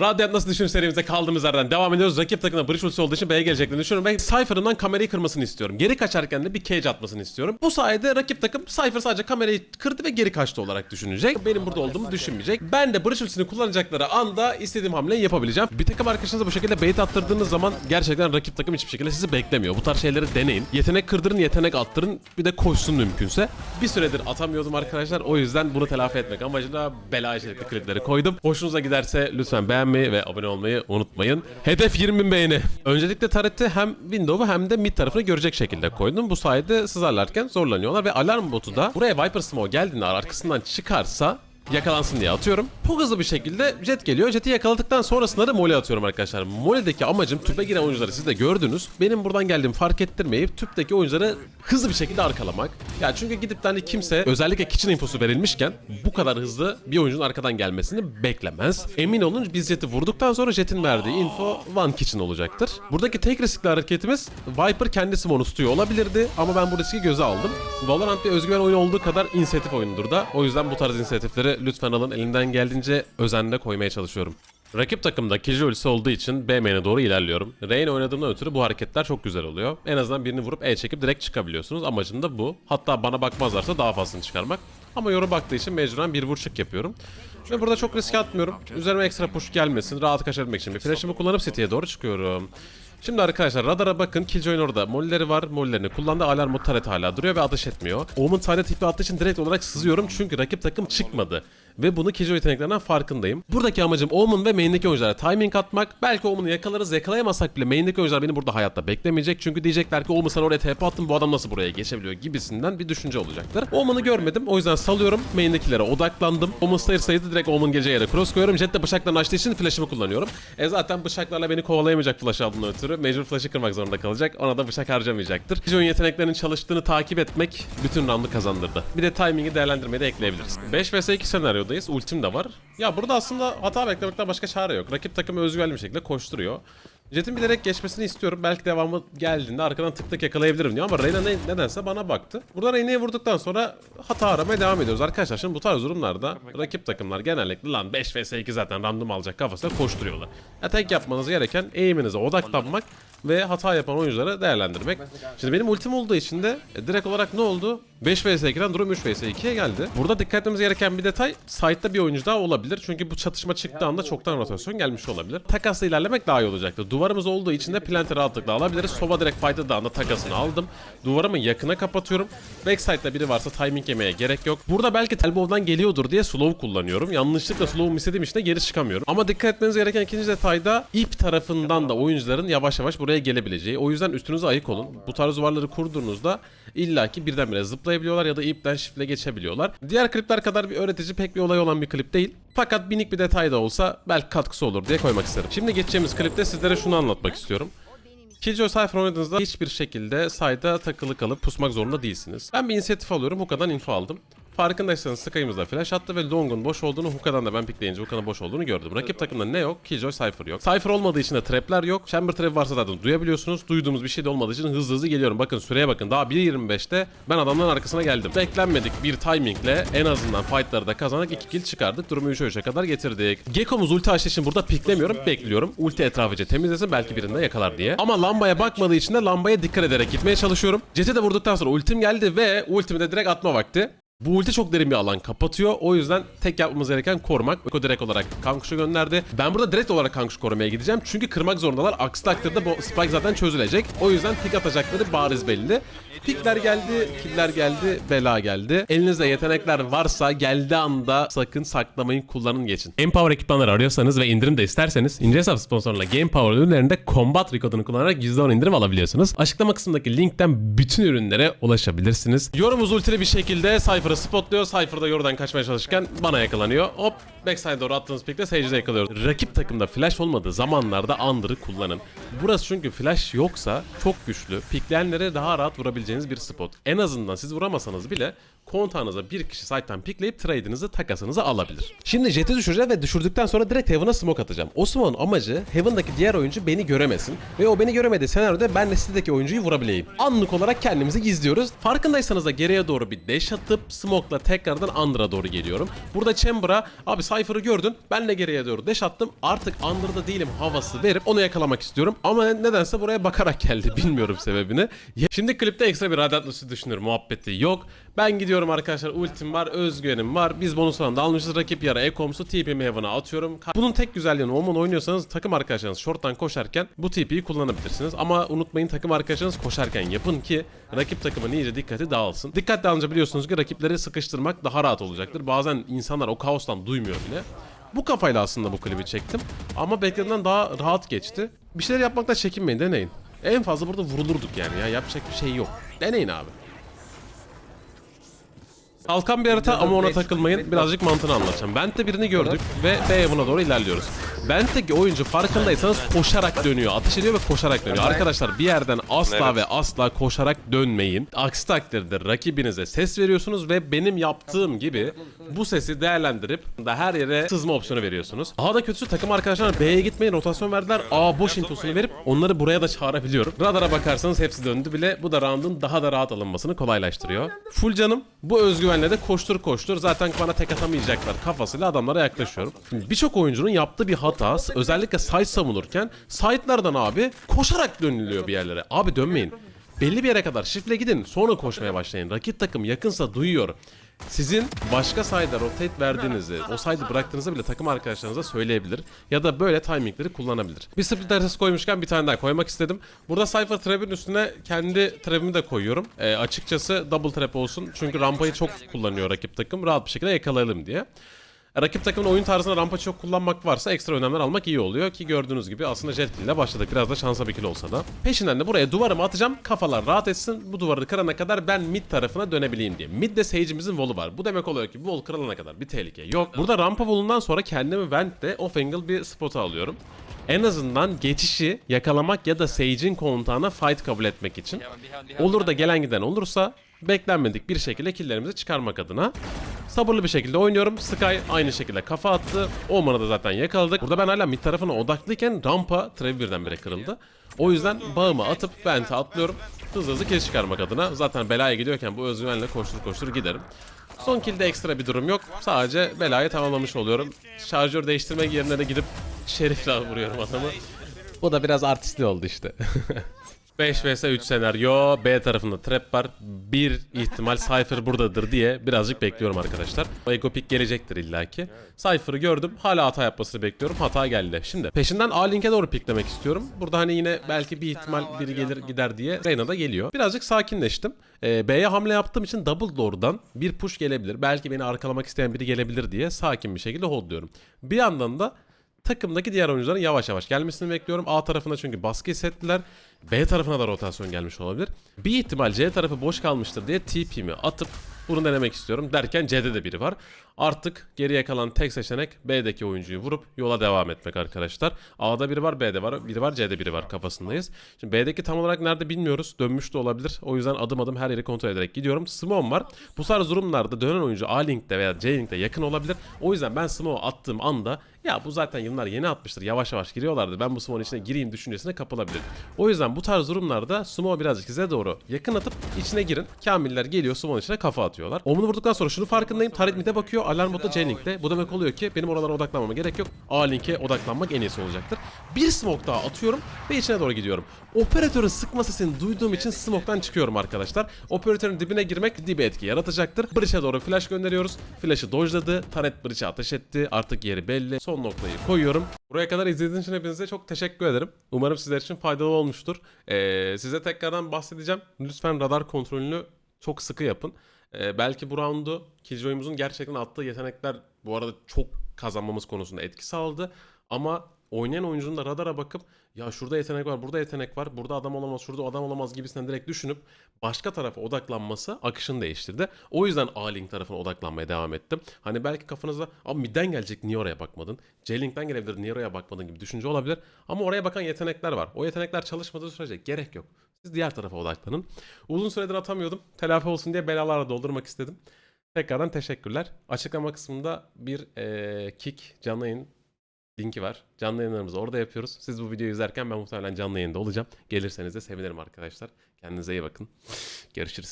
Radiant nasıl düşün serimize kaldığımız yerden devam ediyoruz. Rakip takımda Breach ultisi olduğu için B'ye geleceklerini düşünüyorum. Ve Cypher'ından kamerayı kırmasını istiyorum. Geri kaçarken de bir cage atmasını istiyorum. Bu sayede rakip takım Cypher sadece kamerayı kırdı ve geri kaçtı olarak düşünecek. Benim burada olduğumu düşünmeyecek. Ben de Breach ultisini kullanacakları anda istediğim hamleyi yapabileceğim. Bir takım arkadaşınıza bu şekilde bait attırdığınız zaman gerçekten rakip takım hiçbir şekilde sizi beklemiyor. Bu tarz şeyleri deneyin. Yetenek kırdırın, yetenek attırın. Bir de koşsun mümkünse. Bir süredir atamıyordum arkadaşlar. O yüzden bunu telafi etmek amacıyla bela içerikli klipleri koydum. Hoşunuza giderse lütfen beğenmeyi ve abone olmayı unutmayın. Hedef 20 bin beğeni. Öncelikle tarette hem window'u hem de mid tarafını görecek şekilde koydum. Bu sayede sızarlarken zorlanıyorlar ve alarm botu da buraya Viper Smoke geldiğinde arkasından çıkarsa yakalansın diye atıyorum. Çok hızlı bir şekilde jet geliyor. Jet'i yakaladıktan sonrasında da mole atıyorum arkadaşlar. Mole'deki amacım tüpe giren oyuncuları siz de gördünüz. Benim buradan geldiğimi fark ettirmeyip tüpteki oyuncuları hızlı bir şekilde arkalamak. Ya çünkü gidip de hani kimse özellikle kitchen infosu verilmişken bu kadar hızlı bir oyuncunun arkadan gelmesini beklemez. Emin olun biz Jet'i vurduktan sonra Jet'in verdiği info one kitchen olacaktır. Buradaki tek riskli hareketimiz Viper kendisi onu tutuyor olabilirdi ama ben bu riski göze aldım. Valorant bir özgüven oyunu olduğu kadar inisiyatif oyunudur da. O yüzden bu tarz inisiyatifleri lütfen alın. Elimden geldiğince özenle koymaya çalışıyorum. Rakip takımda Killjoy ultisi olduğu için B main'e doğru ilerliyorum. Reyna oynadığımdan ötürü bu hareketler çok güzel oluyor. En azından birini vurup E çekip direkt çıkabiliyorsunuz. Amacım da bu. Hatta bana bakmazlarsa daha fazlasını çıkarmak. Ama yorum baktığı için mecburen bir vuruşuk yapıyorum. Ve burada çok riske atmıyorum. Üzerime ekstra push gelmesin. Rahat kaçabilmek için bir flash'ımı kullanıp City'ye doğru çıkıyorum. Şimdi arkadaşlar radara bakın. Killjoy'un orada molleri var. Mollerini kullandı. Alarm taret hala duruyor ve ateş etmiyor. Omen side tipi attığı için direkt olarak sızıyorum. Çünkü rakip takım çıkmadı. Ve bunu Killjoy yeteneklerinden farkındayım. Buradaki amacım Omen ve main'deki oyunculara timing atmak. Belki Omen'ı yakalarız. Yakalayamazsak bile main'deki oyuncular beni burada hayatta beklemeyecek. Çünkü diyecekler ki Omen sen oraya TP attın. Bu adam nasıl buraya geçebiliyor gibisinden bir düşünce olacaktır. Omen'ı görmedim. O yüzden salıyorum. Main'dekilere odaklandım. Omen stairs sayıdı direkt Omen geleceği yere cross koyuyorum. Jet de bıçaklarını açtığı için flash'ımı kullanıyorum. E zaten bıçaklarla beni kovalayamayacak flash aldığından ötürü. Mecbur flash'ı kırmak zorunda kalacak. Ona da bıçak harcamayacaktır. Killjoy'un yeteneklerinin çalıştığını takip etmek bütün round'u kazandırdı. Bir de timing'i değerlendirmeyi de ekleyebiliriz. 5 vs 2 senaryodayız. Ultim de var. Ya burada aslında hata beklemekten başka çare yok. Rakip takımı özgüvenli bir şekilde koşturuyor. Jet'in bilerek geçmesini istiyorum. Belki devamı geldiğinde arkadan tık tık yakalayabilirim diyor ama Reyna ne, nedense bana baktı. Burada Reyna'yı vurduktan sonra hata aramaya devam ediyoruz. Arkadaşlar şimdi bu tarz durumlarda rakip takımlar genellikle lan 5 vs 2 zaten random alacak kafasına koşturuyorlar. Ya tek yapmanız gereken eğiminize odaklanmak ve hata yapan oyuncuları değerlendirmek. Şimdi benim ultim olduğu için de e, direkt olarak ne oldu? 5 vs 2'den durum 3 vs 2'ye geldi. Burada dikkat etmemiz gereken bir detay site'da bir oyuncu daha olabilir. Çünkü bu çatışma çıktığı anda çoktan rotasyon gelmiş olabilir. Takasla ilerlemek daha iyi olacaktı. Duvarımız olduğu için de planter rahatlıkla alabiliriz. Sova direkt fight'ı anda takasını aldım. Duvarımı yakına kapatıyorum. Backside'da biri varsa timing yemeye gerek yok. Burada belki Telbow'dan geliyordur diye slow kullanıyorum. Yanlışlıkla slow'umu istediğim için de geri çıkamıyorum. Ama dikkat etmeniz gereken ikinci detayda ip tarafından da oyuncuların yavaş yavaş buraya gelebileceği. O yüzden üstünüze ayık olun. Bu tarz duvarları kurduğunuzda illaki birdenbire zıplayabiliyorlar ya da ipten shiftle geçebiliyorlar. Diğer klipler kadar bir öğretici pek bir olay olan bir klip değil. Fakat minik bir detay da olsa belki katkısı olur diye koymak isterim. Şimdi geçeceğimiz klipte sizlere şunu anlatmak istiyorum. Killjoy Cypher oynadığınızda hiçbir şekilde side'a takılı kalıp pusmak zorunda değilsiniz. Ben bir inisiyatif alıyorum, Hookah'dan info aldım. Farkındaysanız Sky'ımızda flash attı ve Long'un boş olduğunu, Hookah'dan da ben pikleyince Hookah'ın boş olduğunu gördüm. Rakip takımda ne yok? Killjoy Cypher yok. Cypher olmadığı için de trapler yok. Chamber trap varsa zaten duyabiliyorsunuz. Duyduğumuz bir şey de olmadığı için hızlı hızlı geliyorum. Bakın süreye bakın. Daha 1.25'te ben adamların arkasına geldim. Beklenmedik bir timingle en azından fightları da kazanarak 2 kill çıkardık. Durumu 3'e 3'e kadar getirdik. Gekko'muz ulti açtığı için burada piklemiyorum. Bekliyorum. Ulti etrafıca temizlesin belki birinde yakalar diye. Ama lambaya bakmadığı için de lambaya dikkat ederek gitmeye çalışıyorum. Jet'i de vurduktan sonra ultim geldi ve ultimi de direkt atma vakti. Bu ulti çok derin bir alan kapatıyor. O yüzden tek yapmamız gereken korumak. Eko direkt olarak Kankuş'u gönderdi. Ben burada direkt olarak Kankuş korumaya gideceğim. Çünkü kırmak zorundalar. Aksi takdirde bu spike zaten çözülecek. O yüzden pik atacakları bariz belli. Pikler geldi, killer geldi, bela geldi. Elinizde yetenekler varsa geldiği anda sakın saklamayın, kullanın geçin. Empower ekipmanları arıyorsanız ve indirim de isterseniz ince hesap sponsoruyla Gamepower ürünlerinde Combat Rig kodunu kullanarak %10 indirim alabiliyorsunuz. Açıklama kısmındaki linkten bütün ürünlere ulaşabilirsiniz. Yorumuz ultili bir şekilde Cypher'ı spotluyor. Cypher da yordan kaçmaya çalışırken bana yakalanıyor. Hop backside doğru attığınız pikte Sage'de yakalıyor. Rakip takımda flash olmadığı zamanlarda Under'ı kullanın. Burası çünkü flash yoksa çok güçlü. Pikleyenlere daha rahat vurabileceğiniz bir spot. En azından siz vuramasanız bile kontağınıza bir kişi side'tan pikleyip trade'inizi takasınızı alabilir. Şimdi jet'i düşüreceğim ve düşürdükten sonra direkt Heaven'a smoke atacağım. O smoke'un amacı Heaven'daki diğer oyuncu beni göremesin ve o beni göremediği senaryoda ben de sitedeki oyuncuyu vurabileyim. Anlık olarak kendimizi gizliyoruz. Farkındaysanız da geriye doğru bir dash atıp Smoke'la tekrardan Under'a doğru geliyorum. Burada Chamber'a abi Cypher'ı gördün. Ben de geriye doğru dash attım. Artık Under'da değilim havası verip onu yakalamak istiyorum. Ama nedense buraya bakarak geldi. Bilmiyorum sebebini. Şimdi klipte ekstra bir Radiant Lucy düşünür. Muhabbeti yok. Ben gidiyorum arkadaşlar. Ultim var. Özgüvenim var. Biz bonus falan da almışız. Rakip yara Ekoms'u TP'mi Heaven'a atıyorum. Bunun tek güzelliğini Omen oynuyorsanız takım arkadaşlarınız short'tan koşarken bu TP'yi kullanabilirsiniz. Ama unutmayın takım arkadaşlarınız koşarken yapın ki rakip takımın iyice dikkati dağılsın. Dikkat dağılınca biliyorsunuz ki rakipleri sıkıştırmak daha rahat olacaktır. Bazen insanlar o kaostan duymuyor bile. Bu kafayla aslında bu klibi çektim. Ama beklediğimden daha rahat geçti. Bir şeyler yapmakta çekinmeyin deneyin. En fazla burada vurulurduk yani ya yapacak bir şey yok. Deneyin abi. Kalkan bir harita ama ona takılmayın. Birazcık mantığını anlatacağım. Bent'te birini gördük ve B evine doğru ilerliyoruz. Bent'teki oyuncu farkındaysanız koşarak dönüyor. Ateş ediyor ve koşarak dönüyor. Arkadaşlar bir yerden asla ve asla koşarak dönmeyin. Aksi takdirde rakibinize ses veriyorsunuz ve benim yaptığım gibi bu sesi değerlendirip da her yere sızma opsiyonu veriyorsunuz. Daha da kötüsü takım arkadaşlar B'ye gitmeyin rotasyon verdiler. A boş intosunu verip onları buraya da çağırabiliyorum. Radara bakarsanız hepsi döndü bile. Bu da round'un daha da rahat alınmasını kolaylaştırıyor. Full canım bu özgüvenle de koştur koştur zaten bana tek atamayacaklar kafasıyla adamlara yaklaşıyorum. Birçok oyuncunun yaptığı bir hata özellikle site savunurken site'lardan abi koşarak dönülüyor bir yerlere. Abi dönmeyin. Belli bir yere kadar şifle gidin sonra koşmaya başlayın. Rakip takım yakınsa duyuyor. Sizin başka side'a rotate verdiğinizi, o side'ı bıraktığınızda bile takım arkadaşlarınıza söyleyebilir. Ya da böyle timingleri kullanabilir. Bir split haritası koymuşken bir tane daha koymak istedim. Burada Cypher Trap'in üstüne kendi trap'imi de koyuyorum. Ee, açıkçası double trap olsun. Çünkü rampayı çok kullanıyor rakip takım. Rahat bir şekilde yakalayalım diye. Rakip takımın oyun tarzında rampa çok kullanmak varsa ekstra önlemler almak iyi oluyor ki gördüğünüz gibi aslında jet ile başladık. Biraz da şansa bir kill olsa da. Peşinden de buraya duvarımı atacağım. Kafalar rahat etsin. Bu duvarı kırana kadar ben mid tarafına dönebileyim diye. Mid'de Sage'imizin wall'u var. Bu demek oluyor ki bu wall kırılana kadar bir tehlike yok. Burada rampa wall'undan sonra kendimi vent'te off angle bir spot'a alıyorum. En azından geçişi yakalamak ya da Sage'in kontağına fight kabul etmek için. Olur da gelen giden olursa beklenmedik bir şekilde killlerimizi çıkarmak adına. Sabırlı bir şekilde oynuyorum. Sky aynı şekilde kafa attı. Oman'ı da zaten yakaladık. Burada ben hala mid tarafına odaklıyken rampa Trevi birdenbire kırıldı. O yüzden bağımı atıp vente atlıyorum. Hızlı hızlı kill çıkarmak adına. Zaten belaya gidiyorken bu özgüvenle koştur koştur giderim. Son killde ekstra bir durum yok. Sadece belayı tamamlamış oluyorum. Şarjör değiştirmek yerine de gidip şerifle vuruyorum adamı. O da biraz artistli oldu işte. 5 vs 3 senaryo B tarafında trap var. Bir ihtimal Cypher buradadır diye birazcık bekliyorum arkadaşlar. Ego pick gelecektir illaki. Cypher'ı gördüm. Hala hata yapmasını bekliyorum. Hata geldi. Şimdi peşinden A-Link'e doğru picklemek istiyorum. Burada hani yine belki bir ihtimal biri gelir gider diye Reyna da geliyor. Birazcık sakinleştim. Ee, B'ye hamle yaptığım için double door'dan bir push gelebilir. Belki beni arkalamak isteyen biri gelebilir diye sakin bir şekilde holdluyorum. Bir yandan da takımdaki diğer oyuncuların yavaş yavaş gelmesini bekliyorum. A tarafına çünkü baskı hissettiler. B tarafına da rotasyon gelmiş olabilir. Bir ihtimal C tarafı boş kalmıştır diye TP'mi atıp bunu denemek istiyorum derken C'de de biri var. Artık geriye kalan tek seçenek B'deki oyuncuyu vurup yola devam etmek arkadaşlar. A'da biri var, B'de var, biri var, C'de biri var kafasındayız. Şimdi B'deki tam olarak nerede bilmiyoruz. Dönmüş de olabilir. O yüzden adım adım her yeri kontrol ederek gidiyorum. Simon var. Bu tarz durumlarda dönen oyuncu A-Link'te veya C-Link'te yakın olabilir. O yüzden ben Smoke'u attığım anda ya bu zaten yıllar yeni atmıştır. Yavaş yavaş giriyorlardı. Ben bu Smoke'un içine gireyim düşüncesine kapılabilir. O yüzden bu tarz durumlarda Smoke birazcık size doğru yakın atıp içine girin. Kamiller geliyor Smoke'un içine kafa atıyorlar. Omunu vurduktan sonra şunu farkındayım. Taret mid'e bakıyor. Alarm botta C-Link'te. Bu demek oluyor ki benim oralara odaklanmama gerek yok. A-Link'e odaklanmak en iyisi olacaktır. Bir smoke daha atıyorum ve içine doğru gidiyorum. Operatörün sıkma sesini duyduğum için smoke'tan çıkıyorum arkadaşlar. Operatörün dibine girmek ciddi bir etki yaratacaktır. Breach'e doğru flash gönderiyoruz. Flash'ı dojladı. Taret Breach'e ateş etti. Artık yeri belli. Son noktayı koyuyorum. Buraya kadar izlediğiniz için hepinize çok teşekkür ederim. Umarım sizler için faydalı olmuştur. Ee, size tekrardan bahsedeceğim. Lütfen radar kontrolünü çok sıkı yapın. Ee, belki bu roundu Killjoy'umuzun gerçekten attığı yetenekler bu arada çok kazanmamız konusunda etki sağladı. Ama oynayan oyuncunun da radara bakıp ya şurada yetenek var, burada yetenek var, burada adam olamaz, şurada adam olamaz gibisinden direkt düşünüp başka tarafa odaklanması akışını değiştirdi. O yüzden A-Link tarafına odaklanmaya devam ettim. Hani belki kafanızda abi midden gelecek niye oraya bakmadın? C-Link'ten gelebilir niye oraya bakmadın gibi düşünce olabilir. Ama oraya bakan yetenekler var. O yetenekler çalışmadığı sürece gerek yok. Siz diğer tarafa odaklanın. Uzun süredir atamıyordum. Telafi olsun diye belalarla doldurmak istedim. Tekrardan teşekkürler. Açıklama kısmında bir eee, kick canlı yayın linki var. Canlı yayınlarımızı orada yapıyoruz. Siz bu videoyu izlerken ben muhtemelen canlı yayında olacağım. Gelirseniz de sevinirim arkadaşlar. Kendinize iyi bakın. Görüşürüz.